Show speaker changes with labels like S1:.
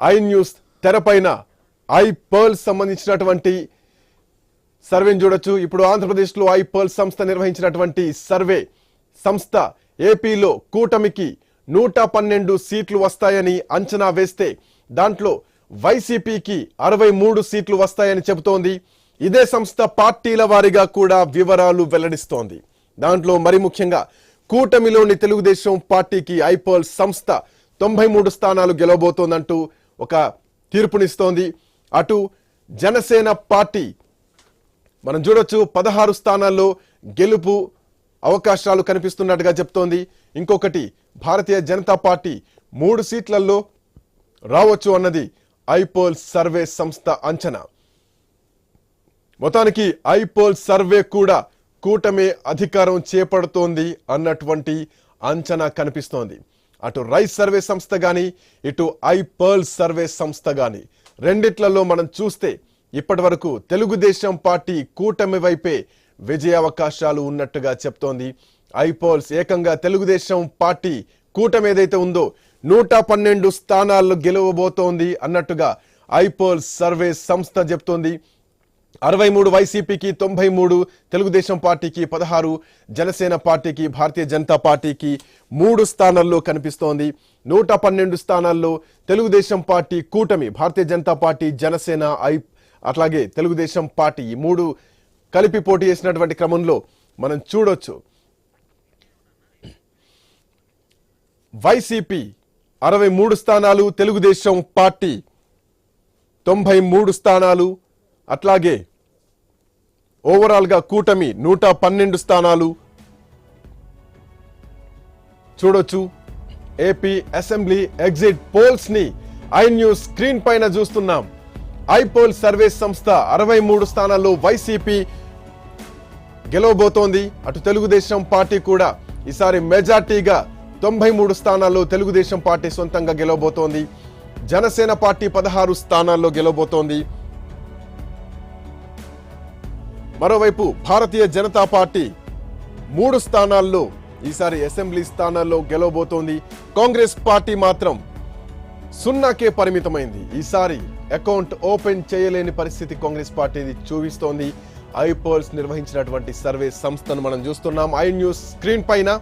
S1: I news తెరపైన I పర్ల్ సంబంధించినటువంటి సర్వేని చూడొచ్చు. ఇప్పుడు ఆంధ్రప్రదేశ్లో ఐ పర్ల్ సంస్థ నిర్వహించినటువంటి సర్వే సంస్థ ఏపీలో కూటమికి నూట పన్నెండు సీట్లు వస్తాయని అంచనా వేస్తే దాంట్లో వైసీపీకి అరవై మూడు సీట్లు వస్తాయని చెబుతోంది. ఇదే సంస్థ పార్టీల వారీగా కూడా వివరాలు వెల్లడిస్తోంది. దాంట్లో మరి ముఖ్యంగా కూటమిలోని తెలుగుదేశం పార్టీకి ఐపోల్ సంస్థ తొంభై మూడు స్థానాలు గెలవబోతోందంటూ ఒక తీర్పునిస్తోంది. అటు జనసేన పార్టీ మనం చూడొచ్చు పదహారు స్థానాల్లో గెలుపు అవకాశాలు కనిపిస్తున్నట్టుగా చెప్తోంది. ఇంకొకటి భారతీయ జనతా పార్టీ మూడు సీట్లలో రావచ్చు అన్నది ఐపోల్ సర్వే సంస్థ అంచనా. మొత్తానికి ఐపోల్ సర్వే కూడా కూటమి అధికారం చేపడుతోంది అన్నటువంటి అంచనా కనిపిస్తోంది. అటు రైస్ సర్వే సంస్థ కానీ ఇటు ఐ పర్ల్ సర్వే సంస్థ కానీ రెండిట్లలో మనం చూస్తే ఇప్పటి వరకు తెలుగుదేశం పార్టీ కూటమి వైపే విజయ అవకాశాలు ఉన్నట్టుగా చెప్తోంది. ఐపోల్స్ ఏకంగా తెలుగుదేశం పార్టీ కూటమి ఏదైతే ఉందో నూట పన్నెండు స్థానాల్లో గెలవబోతోంది అన్నట్టుగా ఐపోల్స్ సర్వే సంస్థ చెప్తోంది. అరవై మూడు వైసీపీకి తొంభై మూడు తెలుగుదేశం పార్టీకి పదహారు జనసేన పార్టీకి భారతీయ జనతా పార్టీకి మూడు స్థానాల్లో కనిపిస్తోంది. నూట పన్నెండు స్థానాల్లో తెలుగుదేశం పార్టీ కూటమి భారతీయ జనతా పార్టీ జనసేన ఐ అట్లాగే తెలుగుదేశం పార్టీ ఈ మూడు కలిపి పోటీ చేసినటువంటి క్రమంలో మనం చూడొచ్చు. వైసీపీ అరవై మూడు స్థానాలు తెలుగుదేశం పార్టీ తొంభై మూడు స్థానాలు అట్లాగే ఓవరాల్గా కూటమి నూట పన్నెండు స్థానాలు చూడొచ్చు. ఏపీ అసెంబ్లీ ఎగ్జిట్ పోల్స్ని ఐ న్యూస్ స్క్రీన్ పైన చూస్తున్నాం. ఐ పోల్ సర్వే సంస్థ అరవై మూడు స్థానాల్లో వైసీపీ గెలవబోతోంది. అటు తెలుగుదేశం పార్టీ కూడా ఈసారి మెజార్టీగా తొంభై మూడు స్థానాల్లో తెలుగుదేశం పార్టీ సొంతంగా గెలవబోతోంది. జనసేన పార్టీ పదహారు స్థానాల్లో గెలవబోతోంది. మరోవైపు భారతీయ జనతా పార్టీ మూడు స్థానాల్లో ఈసారి అసెంబ్లీ స్థానాల్లో గెలవబోతోంది. కాంగ్రెస్ పార్టీ మాత్రం సున్నాకే పరిమితమైంది. ఈసారి అకౌంట్ ఓపెన్ చేయలేని పరిస్థితి కాంగ్రెస్ పార్టీది చూపిస్తోంది. ఐపోల్స్ నిర్వహించినటువంటి సర్వే సంస్థను మనం చూస్తున్నాం. ఐ న్యూస్ స్క్రీన్ పైన.